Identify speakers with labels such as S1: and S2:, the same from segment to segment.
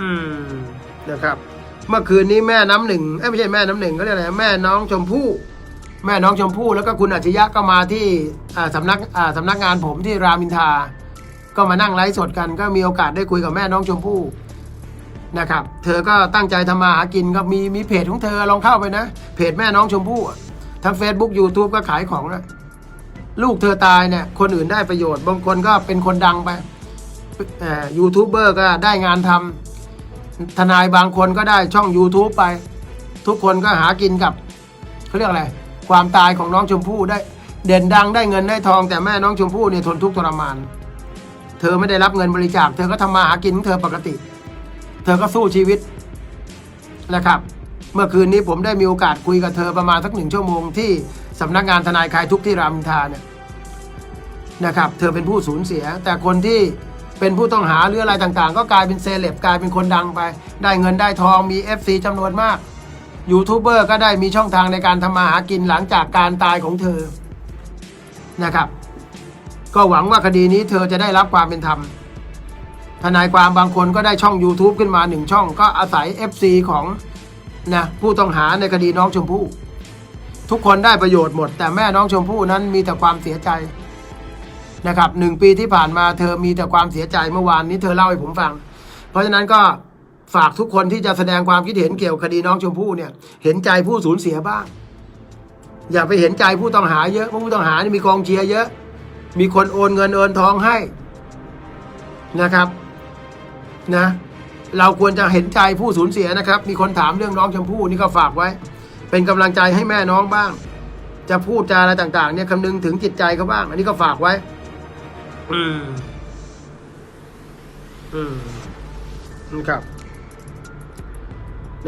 S1: อืมนะครับ เมื่อคืนนี้แม่น้ำหนึ่งเอ้ยไม่ใช่แม่น้ำหนึ่งก็เรียกอะไรแม่น้องชมพู่ แม่น้องชมพู่แล้วก็คุณอัจฉริยะก็มาที่อ่าสำนักอ่าสำนักงานผมที่รามอินทราก็มานั่งไลฟ์สดกัน ก็มีโอกาสได้คุยกับแม่น้องชมพู่นะครับ เธอก็ตั้งใจทำมาหากินก็มีมีเพจของเธอลองเข้าไปนะ เพจแม่น้องชมพู่อะทั้ง Facebook YouTube ก็ขายของนะลูกเธอตายเนี่ย คนอื่นได้ประโยชน์ บางคนก็เป็นคนดังไปยูทูบเบอร์ก็ได้งานทำ ทนายบางคนก็ได้ช่อง YouTube ไป ทุกคนก็หากินกับเขาเรียกอะไร ความตายของน้องชมพู่ได้ เด่นดังได้เงินได้ทอง แต่แม่น้องชมพู่เนี่ยทนทุกข์ทรมาน เธอไม่ได้รับเงินบริจาค เธอก็ทำมาหากินของเธอปกติ เธอก็สู้ชีวิตนะครับ เมื่อคืนนี้ผมได้มีโอกาสคุยกับเธอประมาณสักหนึ่งชั่วโมงที่สำนักงานทนายคลายทุกข์ที่รามอินทราเนี่ยนะครับ เธอเป็นผู้สูญเสีย แต่คนที่ เป็นผู้ต้องหาหรืออะไรต่างๆ ก็กลายเป็นเซเลบกลายเป็นคนดังไป ได้เงินได้ทองมี FC จำนวนมากยูทูบเบอร์ก็ได้มีช่องทางในการทำมาหากินหลังจากการตายของเธอนะครับ ก็หวังว่าคดีนี้เธอจะได้รับความเป็นธรรมทนายความบางคนก็ได้ช่อง YouTube ขึ้นมาหนึ่งช่องก็อาศัย FC ของนะผู้ต้องหาในคดีน้องชมพู่ทุกคนได้ประโยชน์หมด แต่แม่น้องชมพู่นั้นมีแต่ความเสียใจ นะครับหนึ่งปีที่ผ่านมาเธอมีแต่ความเสียใจเมื่อวานนี้เธอเล่าให้ผมฟัง เพราะฉะนั้นก็ฝากทุกคนที่จะแสดงความคิดเห็นเกี่ยวกับคดีน้องชมพู่เนี่ย เห็นใจผู้สูญเสียบ้าง อย่าไปเห็นใจผู้ต้องหาเยอะเพราะผู้ต้องหานี่มีกองเชียร์เยอะ มีคนโอนเงินโอนทองให้นะครับ นะ เราควรจะเห็นใจผู้สูญเสียนะครับ มีคนถามเรื่องน้องชมพู่นี่ก็ฝากไว้ เป็นกำลังใจให้แม่น้องบ้าง จะพูดจาอะไรต่างๆ เนี่ยคำนึงถึงจิตใจเขาบ้าง อันนี้ก็ฝากไว้ อืม อืมนะครับ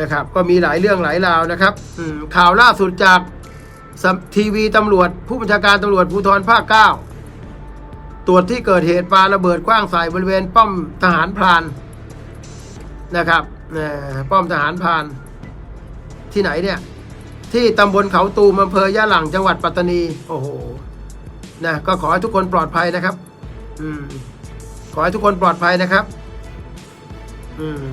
S1: นะครับ ก็มีหลายเรื่องหลายราวนะครับ อืม ข่าวล่าสุดจากสำทีวีตำรวจ ผู้บัญชาการตำรวจภูธรภาคเก้าตรวจที่เกิดเหตุปาระเบิดกว้างใส่บริเวณป้อมทหารพรานนะครับเอ่อป้อมทหารพรานที่ไหนเนี่ย ที่ตำบลเขาตูมอำเภอยะหลังจังหวัดปัตตานี โอ้โหนะก็ขอให้ทุกคนปลอดภัยนะครับ อืม ขอให้ทุกคนปลอดภัยนะครับ อืม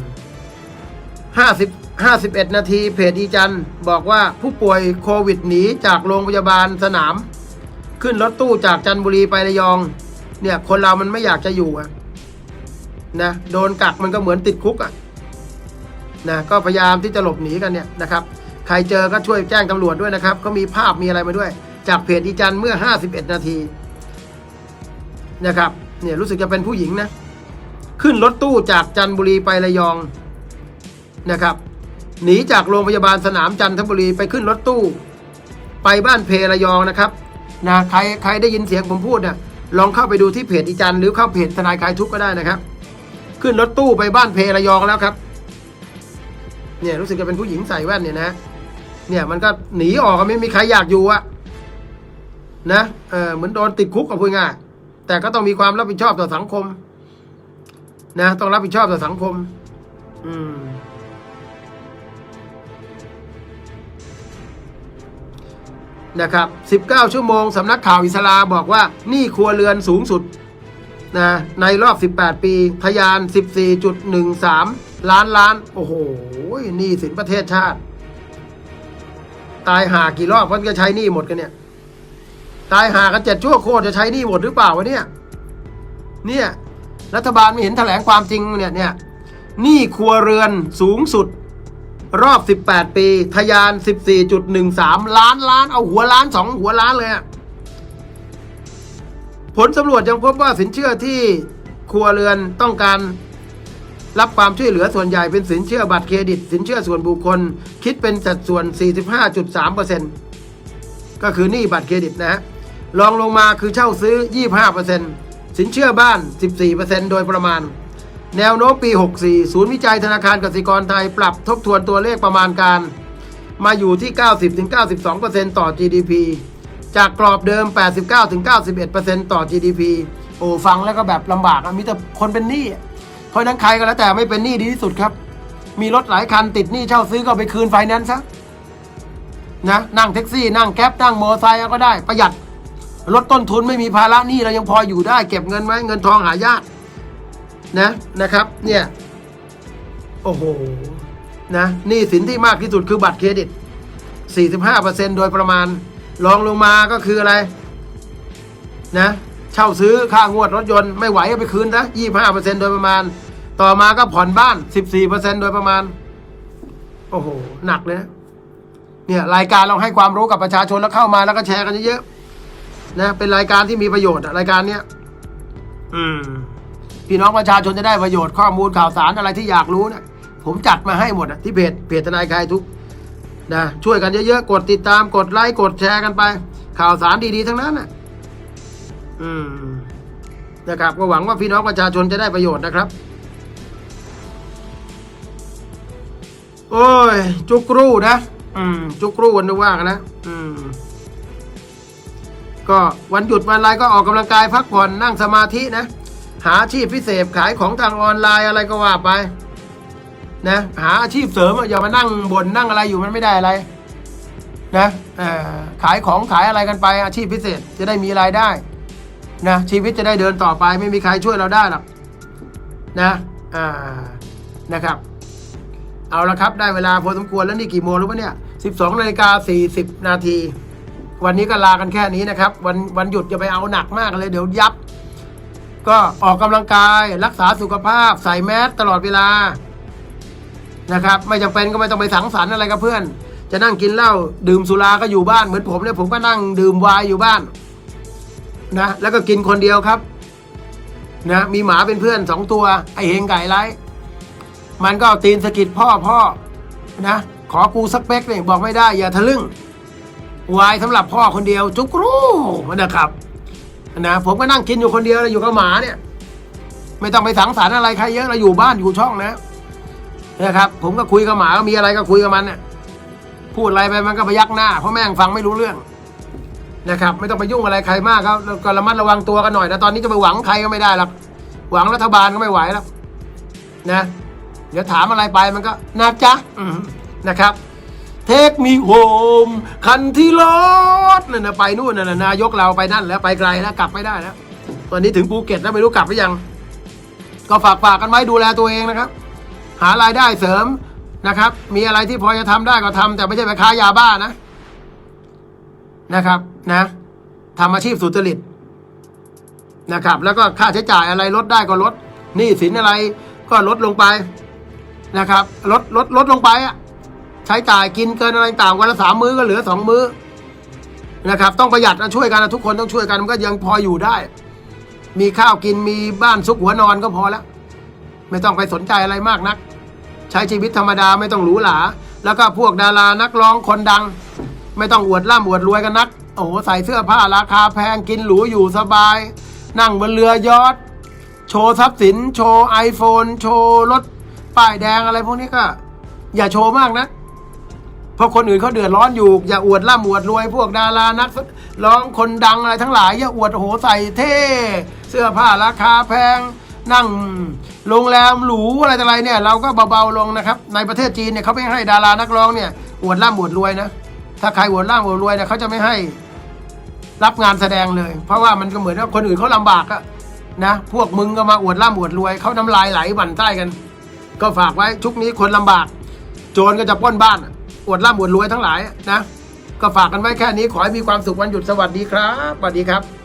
S1: ห้าสิบห้าสิบเอ็ดนาทีเพจอีจันบอกว่าผู้ป่วยโควิดหนีจากโรงพยาบาลสนาม ขึ้นรถตู้จากจันทบุรีไประยอง เนี่ย คนเรามันไม่อยากจะอยู่อะนะโดนกักมันก็เหมือนติดคุกอะนะก็พยายามที่จะหลบหนีกันเนี่ยนะครับ ใครเจอก็ช่วยแจ้งตำรวจด้วยนะครับเขามีภาพมีอะไรมาด้วย จากเพจอีจันเมื่อ 51 นาที นะครับเนี่ยรู้สึกจะเป็นผู้หญิงนะ ขึ้นรถตู้จากจันทบุรีไประยองนะครับหนีจากโรงพยาบาลสนามจันทบุรีไปขึ้นรถตู้ ไปบ้านเพระยองนะครับนะใครใครได้ยินเสียงผมพูดเนี่ยลองเข้าไปดูที่เพจอีจันหรือเข้าเพจทนายคลายทุกข์ก็ได้นะครับ ขึ้นรถตู้ไปบ้านเพระยองแล้วครับเนี่ยรู้สึกจะเป็นผู้หญิงใส่แว่นเนี่ยนะเนี่ยมันก็หนีออกไม่มีใครอยากอยู่อะนะเออเหมือนโดนติดคุกกับพูดง่าย แต่ก็ต้องมีความรับผิดชอบต่อสังคม นะ ต้องรับผิดชอบต่อสังคม อืม นะครับ 19 ชั่วโมงสำนักข่าวอิสลาบอกว่านี้ครัวเรือนสูงสุดนะในรอบ 18 ปีทยาน 14.13 ล้านล้าน โอ้โหนี้สินประเทศชาติ ตายหากี่รอบก็จะใช้นี้หมดกันเนี่ย ตายหากันเจ็ดชั่วโคตรจะใช้หนี้หมดหรือเปล่าวะเนี่ย เนี่ยรัฐบาลไม่เห็นแถลงความจริงเนี่ยเนี่ยหนี้ครัวเรือนสูงสุด รอบ 18 ปีทะยาน 14.13 ล้านล้านเอาหัวล้านสองหัวล้านเลยอะผลสำรวจยังพบว่าสินเชื่อที่ครัวเรือนต้องการรับความช่วยเหลือส่วนใหญ่เป็นสินเชื่อบัตรเครดิต สินเชื่อส่วนบุคคล คิดเป็นสัดส่วน 45.3%ก็คือหนี้บัตรเครดิตนะฮะ รองลงมาคือเช่าซื้อ 25%สินเชื่อบ้าน 14%โดยประมาณ แนวโน้มปี 64 ศูนย์วิจัยธนาคารกสิกรไทยปรับทบทวนตัวเลขประมาณการ มาอยู่ที่ 90-92%ต่อ GDP จากกรอบเดิม 89-91%ต่อ GDP โอ้ฟังแล้วก็แบบลำบากอะมีแต่คนเป็นหนี้อะเพราะนั้นใครก็แล้วแต่ไม่เป็นหนี้ดีที่สุดครับ มีรถหลายคันติดหนี้เช่าซื้อก็ไปคืนไฟแนนซ์ซะนะนั่งแท็กซี่นั่งแก๊ปนั่งมอเตอร์ไซค์ก็ได้ประหยัด ลดต้นทุนไม่มีภาระหนี้เรายังพออยู่ได้ เก็บเงินไว้เงินทองหายากนะนะครับ เนี่ย โอ้โหนะหนี่สินที่มากที่สุดคือบัตรเครดิต 45%โดยประมาณรองลงมาก็คืออะไร นะ เช่าซื้อค่างวดรถยนต์ไม่ไหวเอาไปคืนนะ25%โดยประมาณ ต่อมาก็ผ่อนบ้าน 14%โดยประมาณ โอ้โห หนักเลยนะเนี่ยรายการเราให้ความรู้กับประชาชนแล้วเข้ามาแล้วก็แชร์กันเยอะๆ นะเป็นรายการที่มีประโยชน์อะรายการเนี้ยอืม พี่น้องประชาชนจะได้ประโยชน์ข้อมูลข่าวสารอะไรที่อยากรู้เนี่ยผมจัดมาให้หมดอะที่เพจเพจทนายคลายทุกข์นะช่วยกันเยอะๆกดติดตามกดไลค์กดแชร์กันไป ข่าวสารดีๆทั้งนั้นน่ะ อืมนะครับก็หวังว่าพี่น้องประชาชนจะได้ประโยชน์นะครับ โอ้ย จุกรูนะ อืม จุกรูกันดูว่ากันนะ อืม ก็วันหยุดวันอะไรก็ออกกำลังกายพักผ่อนนั่งสมาธินะ หาอาชีพพิเศษขายของทางออนไลน์อะไรก็ว่าไปนะหาอาชีพเสริมอย่ามานั่งบนนั่งอะไรอยู่มันไม่ได้อะไรนะขายของขายอะไรกันไป อาชีพพิเศษจะได้มีรายได้นะชีวิตจะได้เดินต่อไปไม่มีใครช่วยเราได้หรอกนะอ่านะครับ เอาละครับได้เวลาพอสมควรแล้วนี่กี่โมงรู้ปะเนี่ย 12นาฬิกา40 นาที วันนี้ก็ลากันแค่นี้นะครับ วันวันหยุดจะไปเอาหนักมากเลยเดี๋ยวยับ ก็ออกกำลังกายรักษาสุขภาพ ใส่แมสตลอดเวลานะครับ ไม่จำเป็นก็ไม่ต้องไปสังสรรค์อะไรกับเพื่อน จะนั่งกินเหล้าดื่มสุราก็อยู่บ้านเหมือนผมเนี่ยผมก็นั่งดื่มวน์อยู่บ้านนะแล้วก็กินคนเดียวครับนะมีหมาเป็นเพื่อนสองตัวไอเฮงไก่ไร้มันก็ตีนสะกิดพ่อพ่อนะขอกูสักเป๊กเนี่ยบอกไม่ได้อย่าทะลึ่ง วายสำหรับพ่อคนเดียวจุกรูนะครับนะผมก็นั่งกินอยู่คนเดียวอยู่กับหมาเนี่ย ไม่ต้องไปสังสรรค์อะไรใครเยอะเราอยู่บ้านอยู่ช่องนะนะครับ ผมก็คุยกับหมาก็มีอะไรก็คุยกับมันเนี่ยพูดอะไรไปมันก็พยักหน้าเพราะแม่งฟังไม่รู้เรื่องนะครับ ไม่ต้องไปยุ่งอะไรใครมากครับก็ระมัดระวังตัวกันหน่อยนะตอนนี้จะไปหวังใครก็ไม่ได้หรอกหวังรัฐบาลก็ไม่ไหวแล้วนะเดี๋ยวถามอะไรไปมันก็นะจ๊ะนะครับ เทคมีโฮมคันที่รถนั่นนะไปนู่นน่ะนายกเราไปนั่นแล้วไปไกลแล้วกลับไม่ได้แล้วตอนนี้ถึงภูเก็ตแล้วไม่รู้กลับหรือยัง ก็ฝากฝากกันไว้ดูแลตัวเองนะครับ หารายได้เสริมนะครับ มีอะไรที่พอจะทำได้ก็ทำแต่ไม่ใช่ไปค้ายาบ้านะนะครับนะทำอาชีพสุจริตนะครับ แล้วก็ค่าใช้จ่ายอะไรลดได้ก็ลดหนี้สินอะไรก็ลดลงไปนะครับ ลดลดลดลงไปอะ ใช้จ่ายกินเกินอะไรต่างวันละสามมื้อก็เหลือสองมื้อนะครับ ต้องประหยัดนะช่วยกันนะทุกคนต้องช่วยกันมันก็ยังพออยู่ได้ มีข้าวกินมีบ้านซุกหัวนอนก็พอแล้วไม่ต้องไปสนใจอะไรมากนัก ใช้ชีวิตธรรมดาไม่ต้องหรูหราแล้วก็พวกดารานักร้องคนดัง ไม่ต้องอวดร่ำอวดรวยกันนัก โอ้โหใส่เสื้อผ้าราคาแพงกินหรูอยู่สบาย นั่งบนเรือยอทโชว์ทรัพย์สิน โชว์ไอโฟนโชว์รถป้ายแดงอะไรพวกนี้ก็ อย่าโชว์มากนะ เพราะคนอื่นเขาเดือดร้อนอยู่ อย่าอวดร่ำอวดรวยพวกดารานักร้องคนดังอะไรทั้งหลาย อย่าอวดโหใส่เท่เสื้อผ้าราคาแพง นั่งโรงแรมหรูอะไรต่ออะไรเนี่ย เราก็เบาๆลงนะครับ ในประเทศจีนเนี่ยเขาไม่ให้ดารานักร้องเนี่ยอวดร่ำอวดรวยนะถ้าใครอวดร่ำอวดรวยเนี่ยเขาจะไม่ให้รับงานแสดงเลย เพราะว่ามันก็เหมือนว่าคนอื่นเขาลำบากอะนะพวกมึงก็มาอวดร่ำอวดรวยเขาน้ำลายไหลหมั่นไส้กัน ก็ฝากไว้ชุกนี้คนลำบาก โจรก็จะป้นบ้านอะ อวดร่ำอวดรวยทั้งหลายนะ ก็ฝากกันไว้แค่นี้ขอให้มีความสุขวันหยุดสวัสดีครับสวัสดีครับ